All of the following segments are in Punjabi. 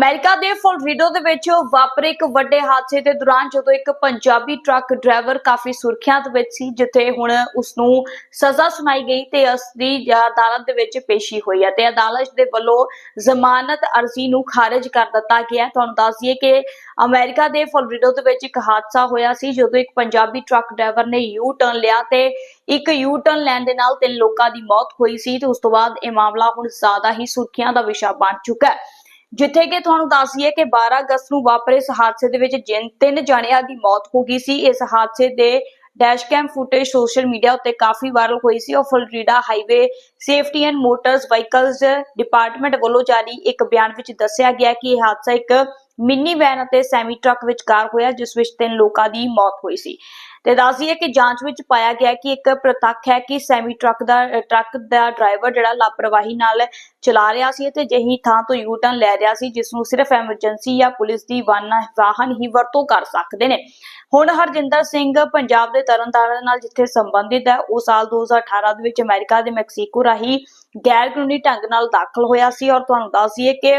ਅਮਰੀਕਾ ਦੇ ਫਲੋਰੀਡਾ ਦੇ ਵਿੱਚ ਵਾਪਰੇ ਇੱਕ ਵੱਡੇ ਹਾਦਸੇ ਦੇ ਦੌਰਾਨ ਜਦੋਂ ਇੱਕ ਪੰਜਾਬੀ ਟਰੱਕ ਡਰਾਈਵਰ ਕਾਫੀ ਸੁਰਖੀਆਂ ਦੇ ਵਿੱਚ ਸੀ, ਜਿੱਥੇ ਹੁਣ ਉਸ ਨੂੰ ਸਜ਼ਾ ਸੁਣਾਈ ਗਈ ਤੇ ਉਸ ਦੀ ਅਦਾਲਤ ਦੇ ਵਿੱਚ ਪੇਸ਼ੀ ਹੋਈ ਹੈ ਤੇ ਅਦਾਲਤ ਦੇ ਵੱਲੋਂ ਜ਼ਮਾਨਤ ਅਰਜ਼ੀ ਨੂੰ ਖਾਰਜ ਕਰ ਦਿੱਤਾ ਗਿਆ ਤੁਹਾਨੂੰ ਦੱਸ ਦਈਏ ਕਿ ਅਮਰੀਕਾ ਦੇ ਫਲੋਰੀਡਾ ਦੇ ਵਿੱਚ ਇੱਕ ਹਾਦਸਾ ਹੋਇਆ ਸੀ, ਜਦੋਂ ਇੱਕ ਪੰਜਾਬੀ ਟਰੱਕ ਡਰਾਈਵਰ ਨੇ ਯੂ ਟਰਨ ਲਿਆ ਤੇ ਇੱਕ ਯੂ ਟਰਨ ਲੈਣ ਦੇ ਨਾਲ ਤਿੰਨ ਲੋਕਾਂ ਦੀ ਮੌਤ ਹੋਈ ਸੀ ਤੇ ਉਸ ਤੋਂ ਬਾਅਦ ਇਹ ਮਾਮਲਾ ਹੁਣ ਜ਼ਿਆਦਾ ਹੀ ਸੁਰਖੀਆਂ ਦਾ ਵਿਸ਼ਾ ਬਣ ਚੁੱਕਾ ਹੈ। ਜਿੱਥੇ ਕਿ ਤੁਹਾਨੂੰ ਦੱਸ ਦਈਏ ਕਿ 12 ਅਗਸਤ ਨੂੰ ਵਾਪਰੇ ਇਸ ਹਾਦਸੇ ਦੇ ਵਿੱਚ ਜਿਨ ਤਿੰਨ ਜਣਿਆਂ ਦੀ ਮੌਤ ਹੋ ਗਈ ਸੀ। ਇਸ ਹਾਦਸੇ ਦੇ dash cam footage social media ਉੱਤੇ ਕਾਫੀ ਵਾਇਰਲ ਹੋਈ ਸੀ। ਉਹ Florida highway safety and motors vehicles department ਵੱਲੋਂ ਜਾਰੀ ਇੱਕ ਬਿਆਨ ਵਿੱਚ ਦੱਸਿਆ ਗਿਆ ਕਿ ਇਹ ਹਾਦਸਾ ਇੱਕ ਮਿੰਨੀ ਵੈਨ ਅਤੇ ਸੈਮੀ ਟਰੱਕ ਵਿਚਕਾਰ ਹੋਇਆ, ਜਿਸ ਵਿੱਚ ਤਿੰਨ ਲੋਕਾਂ ਦੀ ਮੌਤ ਹੋਈ ਸੀ। ਤੇ ਦੱਸਦੀਏ ਕਿ ਜਾਂਚ ਵਿੱਚ ਪਾਇਆ ਗਿਆ ਕਿ ਇੱਕ ਪ੍ਰਤੱਖ ਹੈ ਕਿ ਸੈਮੀ ਟਰੱਕ ਦਾ ਟਰੱਕ ਦਾ ਡਰਾਈਵਰ ਜਿਹੜਾ ਲਾਪਰਵਾਹੀ ਨਾਲ ਚਲਾ ਰਿਹਾ ਸੀ ਤੇ ਜਹੀ ਥਾਂ ਤੋਂ ਯੂ ਟਰਨ ਲੈ ਰਿਹਾ ਸੀ, ਜਿਸ ਨੂੰ ਸਿਰਫ ਐਮਰਜੈਂਸੀ ਜਾਂ ਪੁਲਿਸ ਦੀ ਵਾਹਨ ਹੀ ਵਰਤੋਂ ਕਰ ਸਕਦੇ ਨੇ। ਹੁਣ ਹਰਜਿੰਦਰ ਸਿੰਘ ਪੰਜਾਬ ਦੇ ਤਰਨਤਾਰਨ ਨਾਲ ਜਿੱਥੇ ਸੰਬੰਧਿਤ ਹੈ, ਉਹ ਸਾਲ 2018 ਦੇ ਵਿੱਚ ਅਮਰੀਕਾ ਦੇ ਮੈਕਸੀਕੋ ਰਾਹੀਂ ਗੈਰ ਕਾਨੂੰਨੀ ਢੰਗ ਨਾਲ ਦਾਖਲ ਹੋਇਆ ਸੀ ਔਰ ਤੁਹਾਨੂੰ ਦੱਸ ਦਈਏ ਕਿ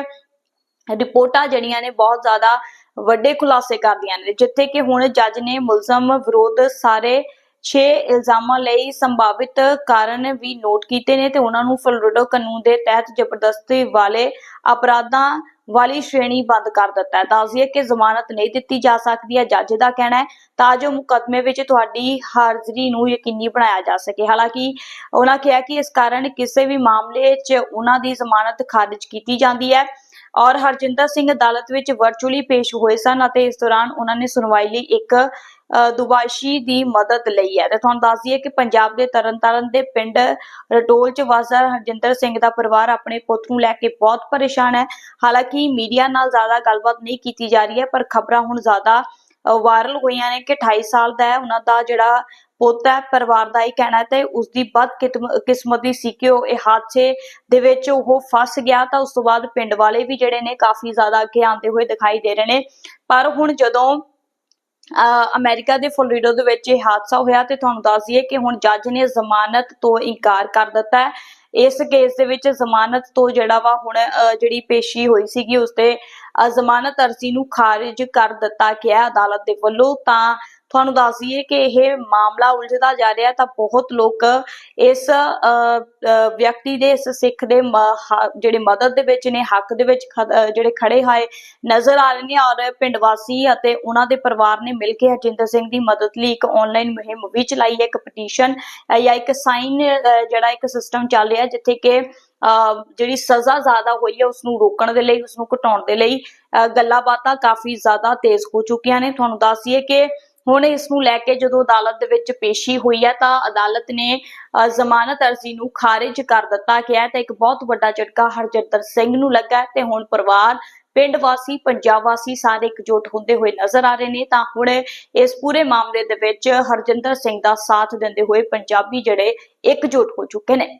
ਰਿਪੋਰਟਾਂ ਜਿਹੜੀਆਂ ਨੇ ਬਹੁਤ ਜ਼ਿਆਦਾ ਵੱਡੇ ਖੁਲਾਸੇ ਕਰਦੀਆਂ ਨੇ, ਜਿੱਥੇ ਕਿ ਹੁਣ ਜੱਜ ਨੇ ਮੁਲਜ਼ਮ ਵਿਰੋਧ ਸਾਰੇ 6 ਇਲਜ਼ਾਮਾਂ ਲਈ ਸੰਭਾਵਿਤ ਕਾਰਨ ਵੀ ਨੋਟ ਕੀਤੇ ਨੇ ਤੇ ਉਹਨਾਂ ਨੂੰ ਫਲੋਰੀਡਾ ਕਾਨੂੰਨ ਦੇ ਤਹਿਤ ਜ਼ਬਰਦਸਤੀ ਵਾਲੇ ਅਪਰਾਧਾਂ ਵਾਲੀ ਸ਼੍ਰੇਣੀ ਬੰਦ ਕਰ ਦਿੱਤਾ ਹੈ। ਦੱਸਦੀਏ ਕਿ ਜ਼ਮਾਨਤ ਨਹੀਂ ਦਿੱਤੀ ਜਾ ਸਕਦੀ ਹੈ, ਜੱਜ ਦਾ ਕਹਿਣਾ ਹੈ, ਤਾਂ ਜੋ ਮੁਕੱਦਮੇ ਵਿੱਚ ਤੁਹਾਡੀ ਹਾਜ਼ਰੀ ਨੂੰ ਯਕੀਨੀ ਬਣਾਇਆ ਜਾ ਸਕੇ। ਹਾਲਾਂਕਿ ਉਹਨਾਂ ਕਿਹਾ ਕਿ ਇਸ ਕਾਰਨ ਕਿਸੇ ਵੀ ਮਾਮਲੇ 'ਚ ਉਹਨਾਂ ਦੀ ਜ਼ਮਾਨਤ ਖਾਰਜ ਕੀਤੀ ਜਾਂਦੀ ਹੈ। ਔਰ ਹਰਜਿੰਦਰ ਸਿੰਘ ਅਦਾਲਤ ਵਿੱਚ ਵਰਚੁਅਲੀ ਪੇਸ਼ ਹੋਏ ਸਨ ਅਤੇ ਇਸ ਦੌਰਾਨ ਉਹਨਾਂ ਨੇ ਸੁਣਵਾਈ ਲਈ ਇੱਕ ਦੁਬਾਸ਼ੀ ਦੀ ਮਦਦ ਲਈ ਹੈ। ਤੇ ਤੁਹਾਨੂੰ ਦੱਸ ਦਈਏ ਕਿ ਪੰਜਾਬ ਦੇ ਤਰਨਤਾਰਨ ਦੇ ਪਿੰਡ ਰਟੋਲ ਚ ਵਸਦਾ ਹਰਜਿੰਦਰ ਸਿੰਘ ਦਾ ਪਰਿਵਾਰ ਆਪਣੇ ਪੁੱਤ ਨੂੰ ਲੈ ਕੇ ਬਹੁਤ ਪਰੇਸ਼ਾਨ ਹੈ। ਹਾਲਾਂਕਿ ਮੀਡੀਆ ਨਾਲ ਜ਼ਿਆਦਾ ਗੱਲਬਾਤ ਨਹੀਂ ਕੀਤੀ ਜਾ ਰਹੀ ਹੈ, ਪਰ ਖਬਰਾਂ ਹੁਣ ਜ਼ਿਆਦਾ ਵਾਇਰਲ ਹੋਈਆਂ ਨੇ ਕਿ 28 ਸਾਲ ਦਾ ਹੈ, ਉਹਨਾਂ ਦਾ ਜਿਹੜਾ ਪੁੱਤ ਪਰਿਵਾਰ ਦਾ ਇਹ ਕਹਿਣਾ ਤੇ ਉਸ ਦੀ ਬਦ ਕਿਸਮਤੀ ਸੀ ਕਿ ਉਹ ਇਹ ਹਾਦਸੇ ਦੇ ਵਿੱਚ ਉਹ ਫਸ ਗਿਆ ਤਾਂ ਉਸ ਤੋਂ ਬਾਅਦ ਪਿੰਡ ਵਾਲੇ ਵੀ ਜਿਹੜੇ ਨੇ ਕਾਫੀ ਜ਼ਿਆਦਾ ਅੱਗੇ ਆਉਂਦੇ ਹੋਏ ਦਿਖਾਈ ਦੇ ਰਹੇ ਨੇ। ਪਰ ਹੁਣ ਜਦੋਂ, ਅਹ ਅਮਰੀਕਾ ਦੇ ਫਲੋਰੀਡਾ ਦੇ ਵਿੱਚ ਇਹ ਹਾਦਸਾ ਹੋਇਆ ਤੇ ਤੁਹਾਨੂੰ ਦੱਸ ਦਈਏ ਕਿ ਹੁਣ ਜੱਜ ਨੇ ਜ਼ਮਾਨਤ ਤੋਂ ਇਨਕਾਰ ਕਰ ਦਿੱਤਾ ਹੈ। ਇਸ ਕੇਸ ਦੇ ਵਿੱਚ ਜ਼ਮਾਨਤ ਤੋਂ ਜਿਹੜਾ ਵਾ ਹੁਣ ਜਿਹੜੀ ਪੇਸ਼ੀ ਹੋਈ ਸੀਗੀ, ਉਸ ਤੇ ਅਹ ਜ਼ਮਾਨਤ ਅਰਜ਼ੀ ਨੂੰ ਖਾਰਿਜ ਕਰ ਦਿੱਤਾ ਗਿਆ ਅਦਾਲਤ ਦੇ ਵੱਲੋਂ। ਤਾਂ ਤੁਹਾਨੂੰ ਦੱਸ ਦਈਏ ਕਿ ਇਹ ਮਾਮਲਾ ਉਲਝਦਾ ਜਾ ਰਿਹਾ ਤਾਂ ਬਹੁਤ ਲੋਕ ਇਸ ਵਿਅਕਤੀ ਦੇ ਇਸ ਸਿੱਖ ਦੇ ਜਿਹੜੇ ਮਦਦ ਦੇ ਵਿੱਚ ਨੇ ਹੱਕ ਦੇ ਵਿੱਚ ਜਿਹੜੇ ਖੜੇ ਹੋਏ ਨਜ਼ਰ ਆ ਰਹੇ ਨੇ ਔਰ ਪਿੰਡ ਵਾਸੀ ਅਤੇ ਉਹਨਾਂ ਦੇ ਪਰਿਵਾਰ ਨੇ ਮਿਲ ਕੇ ਹਰਜਿੰਦਰ ਸਿੰਘ ਦੀ ਮਦਦ ਲਈ ਇੱਕ ਆਨਲਾਈਨ ਮੁਹਿੰਮ ਵੀ ਚਲਾਈ ਹੈ ਇੱਕ ਪਟੀਸ਼ਨ ਜਾਂ ਇੱਕ ਸਾਈਨ ਜਿਹੜਾ ਇੱਕ ਸਿਸਟਮ ਚੱਲ ਰਿਹਾ ਜਿੱਥੇ ਕਿ ਅਹ, ਜਿਹੜੀ ਸਜ਼ਾ ਜ਼ਿਆਦਾ ਹੋਈ ਹੈ ਉਸ ਨੂੰ ਰੋਕਣ ਦੇ ਲਈ ਉਸ ਨੂੰ ਘਟਾਉਣ ਦੇ ਲਈ ਅਹ, ਗੱਲਾਂ ਬਾਤਾਂ ਕਾਫੀ ਜ਼ਿਆਦਾ ਤੇਜ਼ ਹੋ ਚੁੱਕੀਆਂ ਨੇ। ਤੁਹਾਨੂੰ ਦੱਸ ਦਈਏ ਕਿ ਹੁਣ ਇਸ ਨੂੰ ਲੈ ਕੇ ਜਦੋਂ ਅਦਾਲਤ ਦੇ ਵਿੱਚ ਪੇਸ਼ੀ ਹੋਈ ਹੈ ਤਾਂ ਅਦਾਲਤ ਨੇ ਜ਼ਮਾਨਤ ਅਰਜ਼ੀ ਨੂੰ ਖਾਰਿਜ ਕਰ ਦਿੱਤਾ ਗਿਆ ਹੈ। ਤਾਂ ਇੱਕ ਬਹੁਤ ਵੱਡਾ ਝਟਕਾ ਹਰਜਿੰਦਰ ਸਿੰਘ ਨੂੰ ਲੱਗਾ ਤੇ ਹੁਣ ਪਰਿਵਾਰ, ਪਿੰਡ ਵਾਸੀ, ਪੰਜਾਬ ਵਾਸੀ ਸਾਰੇ ਇਕਜੁੱਟ ਹੁੰਦੇ ਹੋਏ ਨਜ਼ਰ ਆ ਰਹੇ ਨੇ। ਤਾਂ ਹੁਣ ਇਸ ਪੂਰੇ ਮਾਮਲੇ ਦੇ ਵਿੱਚ ਹਰਜਿੰਦਰ ਸਿੰਘ ਦਾ ਸਾਥ ਦਿੰਦੇ ਹੋਏ ਪੰਜਾਬੀ ਜਿਹੜੇ ਇਕਜੁੱਟ ਹੋ ਚੁੱਕੇ ਨੇ।